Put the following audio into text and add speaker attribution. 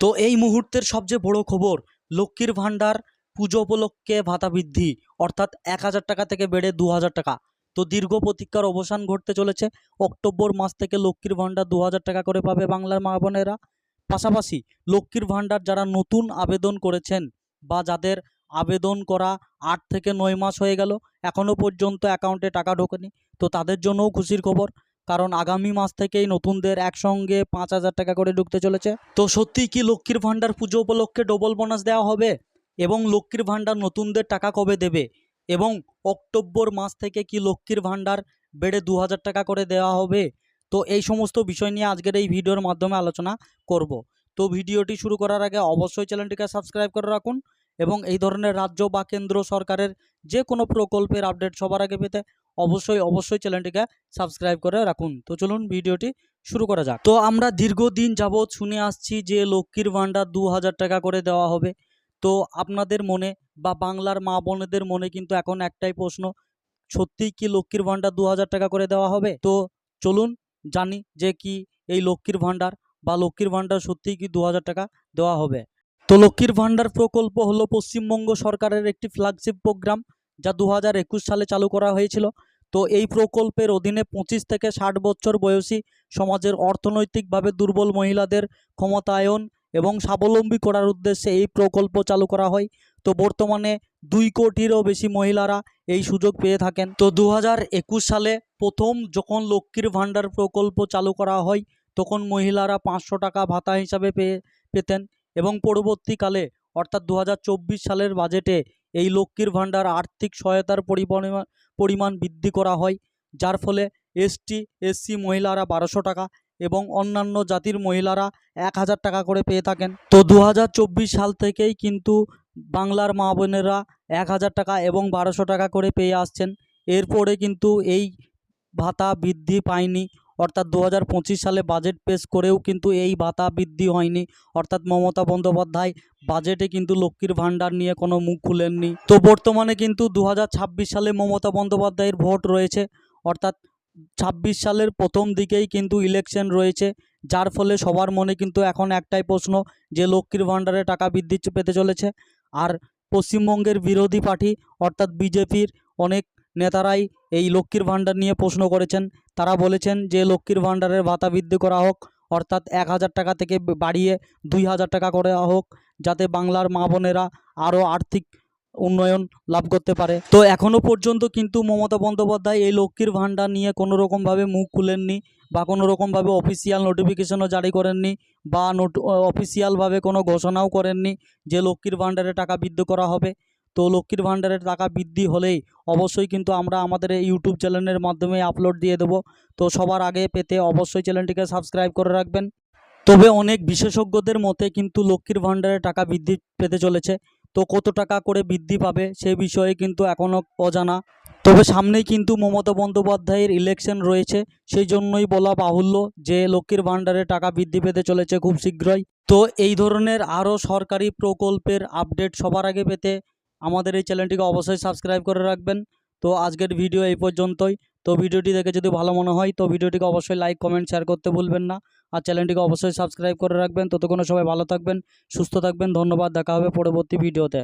Speaker 1: তো এই মুহূর্তের সবচেয়ে বড় খবর, লক্ষ্মীর ভাণ্ডার পুজো উপলক্ষে ভাতা বৃদ্ধি, অর্থাৎ এক হাজার টাকা থেকে বেড়ে দু হাজার টাকা। তো দীর্ঘ প্রতীক্ষার অবসান ঘটতে চলেছে। অক্টোবর মাস থেকে লক্ষ্মীর ভাণ্ডার দু হাজার টাকা করে পাবে বাংলার মা বোনেরা। পাশাপাশি লক্ষ্মীর ভাণ্ডার যারা নতুন আবেদন করেছেন বা যাদের আবেদন করা আট থেকে নয় মাস হয়ে গেল এখনও পর্যন্ত অ্যাকাউন্টে টাকা ঢোকেনি। তো তাদের জন্যও খুশির খবর। কারণ আগামী মাস থেকেই নতুনদের একসঙ্গে পাঁচ হাজার টাকা করে ঢুকতে চলেছে। তো সত্যিই কি লক্ষ্মীর ভাণ্ডার পুজো উপলক্ষে ডবল বোনাস দেওয়া হবে? এবং লক্ষ্মীর ভাণ্ডার নতুনদের টাকা কবে দেবে? এবং অক্টোবর মাস থেকে কি লক্ষ্মীর ভাণ্ডার বেড়ে দু হাজার টাকা করে দেওয়া হবে? তো এই সমস্ত বিষয় নিয়ে আজকের এই ভিডিওর মাধ্যমে আলোচনা করব। তো ভিডিওটি শুরু করার আগে অবশ্যই চ্যানেলটিকে সাবস্ক্রাইব করে রাখুন এবং এই ধরনের রাজ্য বা কেন্দ্র সরকারের যে কোনো প্রকল্পের আপডেট সবার আগে পেতে অবশ্যই অবশ্যই চ্যানেলটিকে সাবস্ক্রাইব করে রাখুন। তো চলুন ভিডিওটি শুরু করা যাক। তো আমরা দীর্ঘদিন যাবৎ শুনে আসছি যে লক্ষ্মীর ভাণ্ডার দু হাজার টাকা করে দেওয়া হবে। তো আপনাদের মনে বা বাংলার মা বোনেদের মনে কিন্তু এখন একটাই প্রশ্ন সত্যিই কি লক্ষ্মীর ভাণ্ডার দু হাজার টাকা করে দেওয়া হবে? তো চলুন জানি যে কি এই লক্ষ্মীর ভাণ্ডার বা লক্ষ্মীর ভাণ্ডার সত্যিই কি দু হাজার টাকা দেওয়া হবে। তো লক্ষ্মীর ভাণ্ডার প্রকল্প হলো পশ্চিমবঙ্গ সরকারের একটি ফ্ল্যাগশিপ প্রোগ্রাম যা দু হাজার একুশ সালে চালু করা হয়েছিল। তো এই প্রকল্পের অধীনে পঁচিশ থেকে ষাট বছর বয়সী সমাজের অর্থনৈতিকভাবে দুর্বল মহিলাদের ক্ষমতায়ন এবং স্বাবলম্বী করার উদ্দেশ্যে এই প্রকল্প চালু করা হয়। তো বর্তমানে দুই কোটিরও বেশি মহিলারা এই সুযোগ পেয়ে থাকেন। তো দু হাজার একুশ সালে প্রথম যখন লক্ষ্মীর ভাণ্ডার প্রকল্প চালু করা হয়, তখন মহিলারা পাঁচশো টাকা ভাতা হিসাবে পেয়ে, পেতেন এবং পরবর্তীকালে, অর্থাৎ দু হাজার চব্বিশ সালের বাজেটে এই লক্ষ্মীর ভাণ্ডার আর্থিক সহায়তার পরিমাণ পরিমাণ বৃদ্ধি করা হয়, যার ফলে এসটি, এসসি মহিলারা বারোশো টাকা এবং অন্যান্য জাতির মহিলারা এক হাজার টাকা করে পেয়ে থাকেন। তো দু হাজার চব্বিশ সাল থেকেই কিন্তু বাংলার মা বোনেরা এক হাজার টাকা এবং বারোশো টাকা করে পেয়ে আসছেন। এরপরে কিন্তু এই ভাতা বৃদ্ধি পায়নি। অর্থাৎ দু হাজার পঁচিশ সালে বাজেট পেশ করেও কিন্তু এই ভাতা বৃদ্ধি হয়নি। অর্থাৎ মমতা বন্দ্যোপাধ্যায় বাজেটে কিন্তু লক্ষ্মীর ভাণ্ডার নিয়ে কোনো মুখ খুলেননি। তো বর্তমানে কিন্তু দু হাজার ছাব্বিশ সালে মমতা বন্দ্যোপাধ্যায়ের ভোট রয়েছে। অর্থাৎ ছাব্বিশ সালের প্রথম দিকেই কিন্তু ইলেকশন রয়েছে। যার ফলে সবার মনে কিন্তু এখন একটাই প্রশ্ন, যে লক্ষ্মীর ভাণ্ডারে টাকা বৃদ্ধি পেতে চলেছে। আর পশ্চিমবঙ্গের বিরোধী পার্টি, অর্থাৎ বিজেপির, অনেক নেতারাই এই লক্ষ্মীর ভাণ্ডার নিয়ে প্রশ্ন করেছেন। তারা বলেছেন যে, লক্ষ্মীর ভাণ্ডারের ভাতা বৃদ্ধি করা হোক, অর্থাৎ এক হাজার টাকা থেকে বাড়িয়ে দুই হাজার টাকা করে হোক, যাতে বাংলার মা বোনেরা আরও আর্থিক উন্নয়ন লাভ করতে পারে। তো এখনও পর্যন্ত কিন্তু মমতা বন্দ্যোপাধ্যায় এই লক্ষ্মীর ভাণ্ডার নিয়ে কোনো রকমভাবে মুখ খুলেননি বা কোনো রকমভাবে অফিসিয়াল নোটিফিকেশনও জারি করেননি বা নোট অফিসিয়ালভাবে কোনো ঘোষণাও করেননি যে, লক্ষ্মীর ভাণ্ডারে টাকা বৃদ্ধি করা হবে। তো লক্ষ্মীর ভাণ্ডারের টাকা বৃদ্ধি হলেই অবশ্যই কিন্তু আমরা আমাদের ইউটিউব চ্যানেলের মাধ্যমে আপলোড দিয়ে দেবো। তো সবার আগে পেতে অবশ্যই চ্যানেলটিকে সাবস্ক্রাইব করে রাখবেন। তবে অনেক বিশেষজ্ঞদের মতে কিন্তু লক্ষ্মীর ভাণ্ডারে টাকা বৃদ্ধি পেতে চলেছে। তো কত টাকা করে বৃদ্ধি পাবে সে বিষয়ে কিন্তু এখনও অজানা। তবে সামনেই কিন্তু মমতা বন্দ্যোপাধ্যায়ের ইলেকশন রয়েছে। সেই জন্যই বলা বাহুল্য যে লক্ষ্মীর ভাণ্ডারে টাকা বৃদ্ধি পেতে চলেছে খুব শীঘ্রই। তো এই ধরনের আরও সরকারি প্রকল্পের আপডেট সবার আগে পেতে আমাদের এই চ্যানেলটিকে অবশ্যই সাবস্ক্রাইব করে রাখবেন। তো আজকের ভিডিও এই পর্যন্তই। তো ভিডিওটি দেখে যদি ভালো মনে হয়, তো ভিডিওটিকে অবশ্যই লাইক কমেন্ট শেয়ার করতে ভুলবেন না। আর চ্যানেলটিকে অবশ্যই সাবস্ক্রাইব করে রাখবেন। ততক্ষণ সবাই ভালো থাকবেন, সুস্থ থাকবেন। ধন্যবাদ। দেখা হবে পরবর্তী ভিডিওতে।